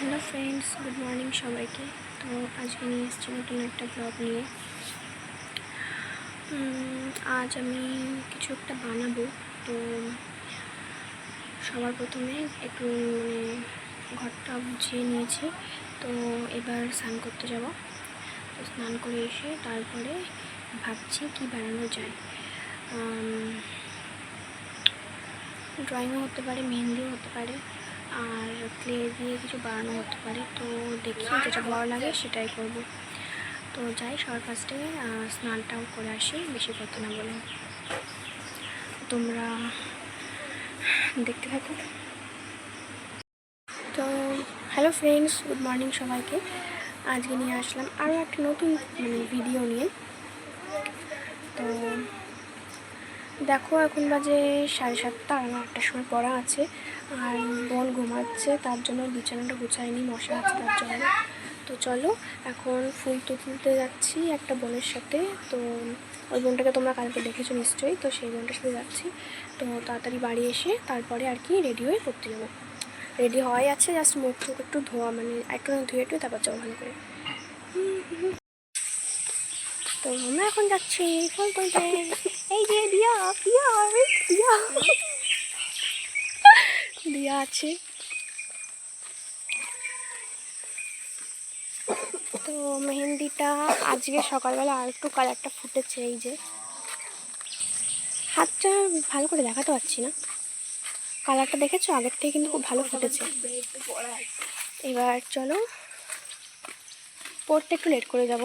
Hello friends, good morning সবাইকে। তো আজকে নিয়ে এসেছি নতুন একটা ব্লগ নিয়ে। আজ আমি কিছু একটা বানাবো। তো সবার প্রথমে একটু মানে ঘরটা বুঝিয়ে নিয়েছি। তো এবার স্নান করতে যাব। তো স্নান করে এসে তারপরে ভাবছি কি বানানো যায়। ড্রয়িংও হতে পারে, মেহেন্দিও হতে পারে। আর ক্লে দিয়ে কিছু বানানো হতে পারে। তো দেখি যেটা ভালো লাগে সেটাই করব। তো যাই, সবার ফার্স্টে স্নানটাও করে আসি, বেশি করতে না বলে। তোমরা দেখতে থাকো। তো হ্যালো ফ্রেন্ডস গুড মর্নিং সবাইকে। আজকে নিয়ে আসলাম আরও একটা নতুন মানে ভিডিও নিয়ে। তো দেখো, এখন বাজে সাড়ে সাতটা, আমার আটটার সময় পড়া আছে। আর বোন ঘুমাচ্ছে, তার জন্য বিছানাটা গুছায়নি, মশা আছে তার জন্য। তো চলো, এখন ফুল তুলতে যাচ্ছি একটা বোনের সাথে। তো ওই বোনটাকে তোমরা কালকে দেখেছ নিশ্চয়ই, তো সেই বোনটার সাথে যাচ্ছি। তো তাড়াতাড়ি বাড়ি এসে তারপরে আর কি রেডি হয়ে পড়তে যাব। রেডি হওয়াই আছে জাস্ট মুখ টুক একটু ধোয়া মানে একটু ধুয়ে একটু তারপর যাব ভালো করে। তো আমরা এখন যাচ্ছি ফুল তুলতে। এই যে, দিয়া দিয়া দিয়া। দিয়া আছে। তো মেহেন্দিটা আজকে সকালবেলা আর একটু কালারটা ফুটেছে এই যে। হাতটা ভালো করে দেখাতে পারছি না। কালারটা দেখেছ? আগের থেকে কিন্তু খুব ভালো ফুটেছে। এবার চলো পড়তে একটু লেট করে যাব,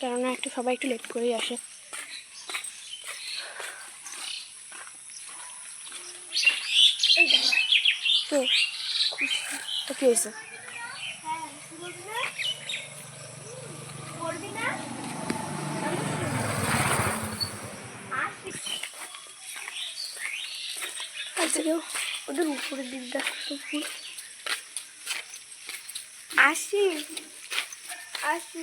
কেননা একটু সবাই একটু লেট করেই আসে। কে? কি হয়েছে? আজকেও ওদের দিকটা ফুল আসি। আসি।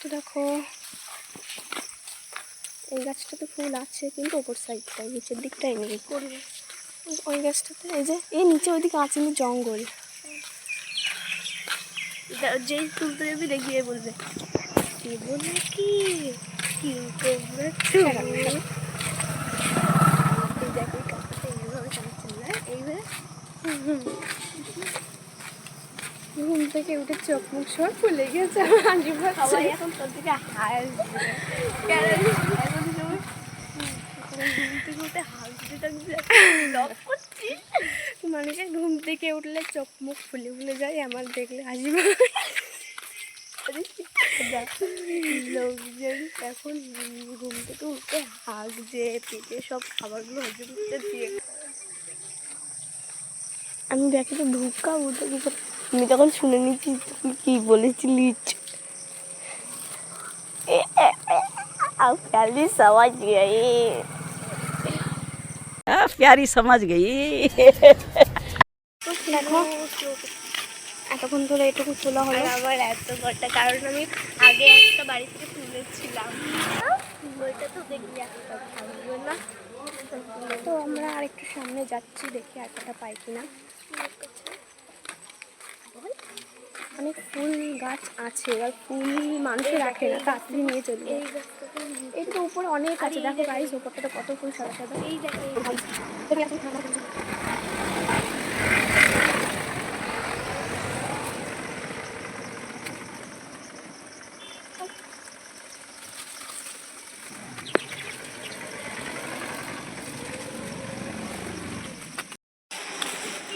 তো দেখো, এই গাছটাতে ফুল আছে, কিন্তু ওপর সাইডটায় নিচের দিকটাই নেই। ওই গাছটাতে এই যে এই নিচে ওইদিকে আছে কিন্তু জঙ্গল। যেই তুলতে যাবি দেখিয়ে বলবে কি কি? দেখো ঘুম থেকে উঠে চোখ মুখ সব ফুলে গেছে এখন তোর দিকে হাসবে। মানুষের ঘুম থেকে উঠলে চোখ মুখ ফুলে ফুলে যায়, আমার দেখলে হাসি। লোকজন এখন ঘুম থেকে উঠে হাঁকছে পেটে সব খাবারগুলো হজম করতে দিয়ে। আমি ব্যাকে তো ঢুকাবো তো কি আমি তখন শুনে নিচ্ছি তুই কি বলেছিলিস প্যালি সবাই हाँ, प्यारी समझ गई দেখো এতক্ষণ ধরে এটুকু তোলা হলো আমার এত বড়টা কারণ আমি আগে একটা বাড়ি থেকে তুলেছিলাম বইটা তো দেখবি একটা থাকবে না তো আমরা আরেকটু সামনে যাচ্ছি দেখি আর কটা পাই কিনা অনেক ফুল গাছ আছে, এবার ফুল মানুষে রাখে না তাড়াতাড়ি নিয়ে চলবে এই তো উপরে অনেক আছে, দেখো গাইস উপরটাতে কত ফুল সাদা সাদা। এই দেখো।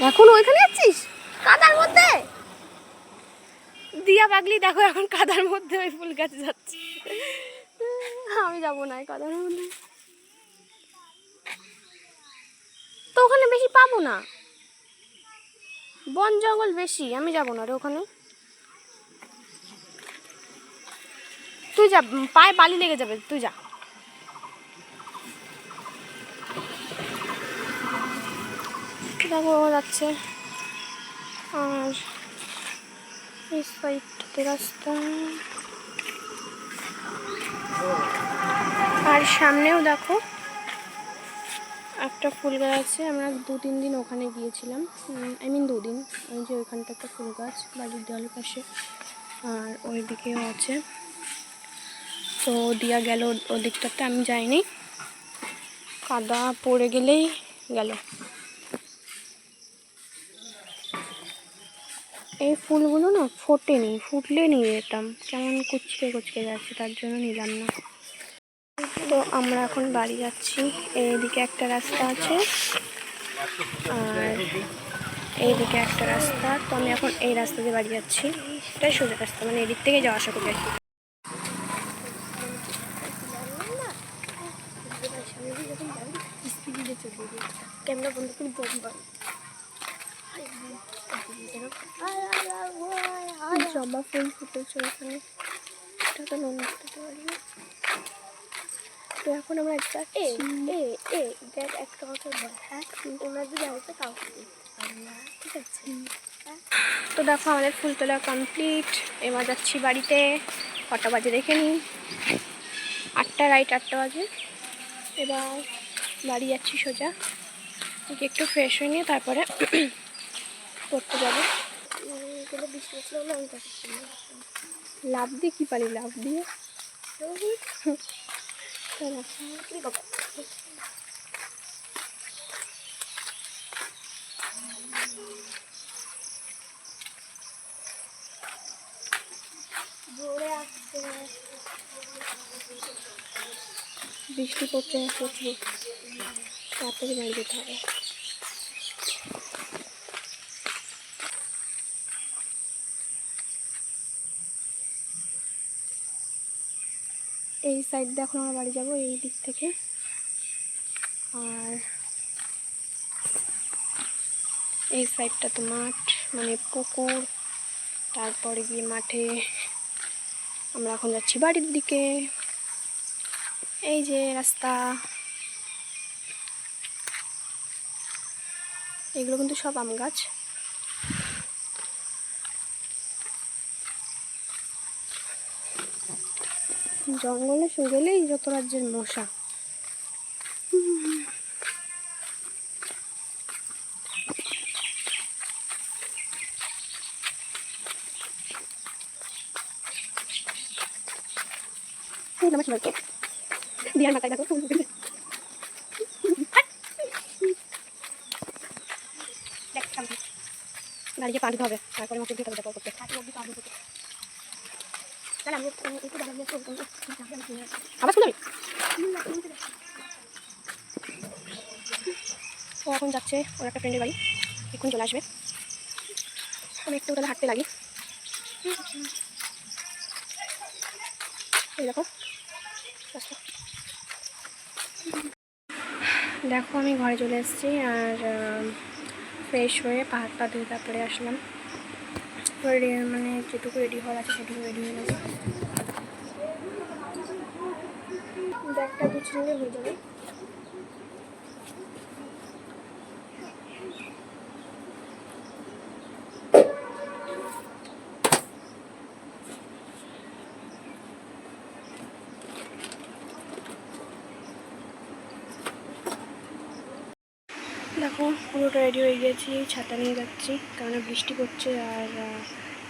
এখন ওইখানে আছিস? কাদার মধ্যে? দিয়া পাগলি, দেখো এখন কাদার মধ্যে ওই ফুল গাছে যাচ্ছে। আমি যাব না কাদার মধ্যে। তো ওখানে বেশি পাবো না। বন জঙ্গল বেশি, আমি যাব না রে ওখানে। তুই যা, পায়ে বালি লেগে যাবে, তুই যা। দেখো যাচ্ছে। আর এই সাইডটাতে রাস্তা আর সামনেও দেখো একটা ফুল গাছ আছে। আমরা দু তিন দিন ওখানে গিয়েছিলাম। আই মিন দুদিন। ওই যে ওইখানটা একটা ফুল গাছ বাড়ির দেওয়ালের পাশে। আর ওই দিকেও আছে। তো দিয়া গেল ওদিকটাতে, আমি যাইনি। কাদা পড়ে গেলেই গেল। এই ফুলগুলো না ফোটেনি ফুটলে নিয়ে যেতাম কেমন কুচকে কুচকে যাচ্ছে তার জন্য নিলাম না তো আমরা এখন বাড়ি যাচ্ছি এইদিকে একটা রাস্তা আছে আর এইদিকে একটা রাস্তা তো আমি এখন এই রাস্তা দিয়ে বাড়ি যাচ্ছি এটাই সোজা রাস্তা মানে এদিক থেকে যাওয়া আসা করি ক্যামেরা বন্ধ করে জবা ফুল ফুটেছে ওখানে এটা তো নোন দিতে পারি। না তো এখন আমরা যাচ্ছি এ এ দেখ একটা কথা বল। হ্যাঁ? যদি আমাকে কাউকে ঠিক আছে? তো দেখো আমাদের ফুল তোলা কমপ্লিট এবার যাচ্ছি বাড়িতে। কটা বাজে দেখে নিই। আটটা রাইট আটটা বাজে। এবার বাড়ি যাচ্ছি সোজা। একটু ফ্রেশ হয়ে নিয়ে তারপরে পড়তে যাব। ছিল না আমি লাভ দিয়ে কী পারি লাভ দিয়ে? বৃষ্টি পড়ছে প্রচুর তাড়াতাড়ি বাড়ি যেতে হবে এই সাইড দিয়ে এখন আমরা বাড়ি যাব, এই দিক থেকে। আর এই সাইডটা তো মাঠ মানে পুকুর। তারপরে গিয়ে মাঠে আমরা এখন যাচ্ছি বাড়ির দিকে। এই যে রাস্তা। এগুলো কিন্তু সব আম গাছ। জঙ্গলে গেলেই যত রাজ্যের মশা মাথায় দেখো ফুল ফুটেছে। দেখ, সামনে। গাড়ি গিয়ে পা ধুতে হবে তারপরে মাকে দিতে হবে করতে হাতে অব্দি পাবো তোকে তাহলে আমি একটু একটু দাঁড়িয়ে চলতাম আবার শুনবি ও এখন যাচ্ছে, ওর একটা ফ্রেন্ডের বাড়ি। এখন চলে আসবে। আমি একটু তাহলে হাঁটতে লাগি। দেখো দেখো, আমি ঘরে চলে এসেছি, আর ফ্রেশ হয়ে পা হাত পা ধুয়ে তারপরে আসলাম। মানে যেটুকু রেডি হওয়ার আছে সেটুকু রেডি হয়ে গেছে। ব্যাগটা গুছিয়ে হয়ে যাবে। দেখো, পুরোটা রেডি হয়ে গেছি, ছাতা নিয়ে যাচ্ছি কারণ বৃষ্টি পড়ছে আর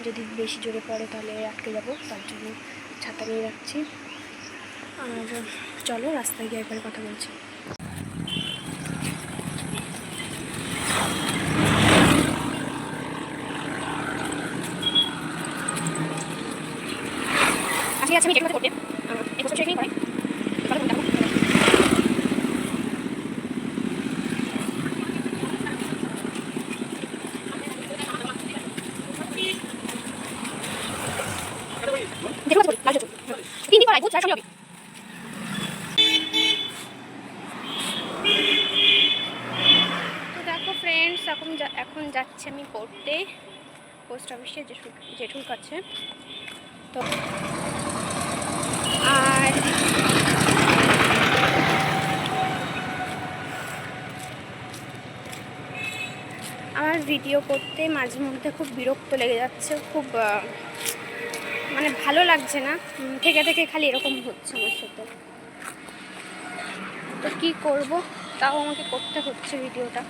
যদি বেশি জোরে পড়ে তাহলে আটকে যাব, তার জন্য ছাতা নিয়ে যাচ্ছি। আর, চলো রাস্তায় গিয়ে একবার কথা বলছি আজকে আছে আমি যেগুলো করতে এই বছর সেখানেই করে ভালো করে দেখো। যেগুলো আছে লাল জুতো হবে তো দেখো ফ্রেন্ডস এখন এখন যাচ্ছি আমি পড়তে পোস্ট অফিসে জেঠুর জেঠুর কাছে। তো আর আমার ভিডিও করতে মাঝে মধ্যে খুব বিরক্ত লেগে যাচ্ছে, খুব মানে ভালো লাগছে না। থেকে থেকে খালি এরকম হচ্ছে আমার সাথে। তো কী করব? তাও আমাকে করতে হচ্ছে ভিডিওটা।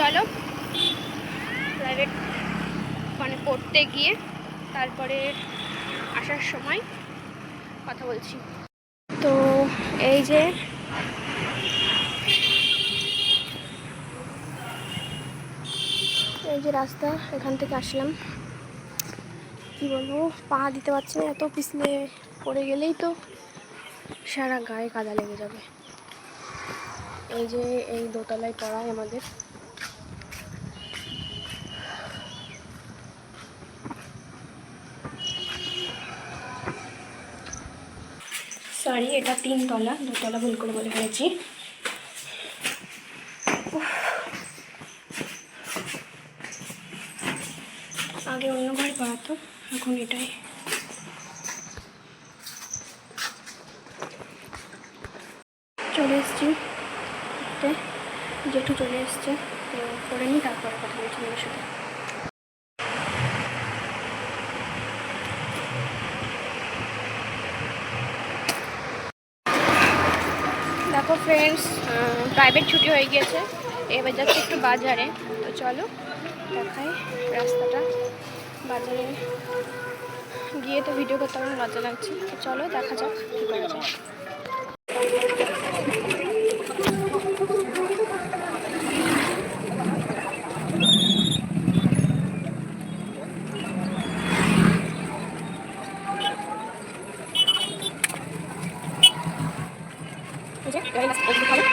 চলো প্রাইভেট মানে পড়তে গিয়ে তারপরে আসার সময় কথা বলছি তো এই যে এই যে রাস্তা, এখান থেকে আসলাম। কি বলব, পা দিতে পারছি না, এত পিছলে পড়ে গেলেই তো সারা গায়ে কাদা লেগে যাবে। এই যে এই দোতলায় পড়ায় আমাদের। সরি এটা তিনতলা দুতলা ভুল করে বলে ফেলেছি। আগে অন্য ঘরে পড়াতো এখন এটাই। চলে এসছি। জেঠু চলে এসছে করে নিই, তারপরে কথা বলছি ওদের সাথে দেখো ফ্রেন্ডস প্রাইভেট ছুটি হয়ে গিয়েছে। এবার যাচ্ছে একটু বাজারে। তো চলো, দেখাই রাস্তাটা। বাজারে গিয়ে তো ভিডিও করতে আমার মজা লাগছে। তো চলো, দেখা যাক কী করা যায় এই যে, গাড়ি রাস্তা ওদিকে ভালো।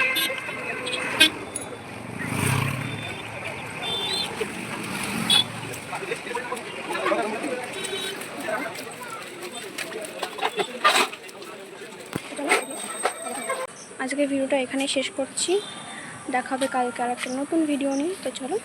আজকের ভিডিওটা এখানে শেষ করছি। দেখাবে কালকে আর একটা নতুন ভিডিও নিয়ে। তো চলো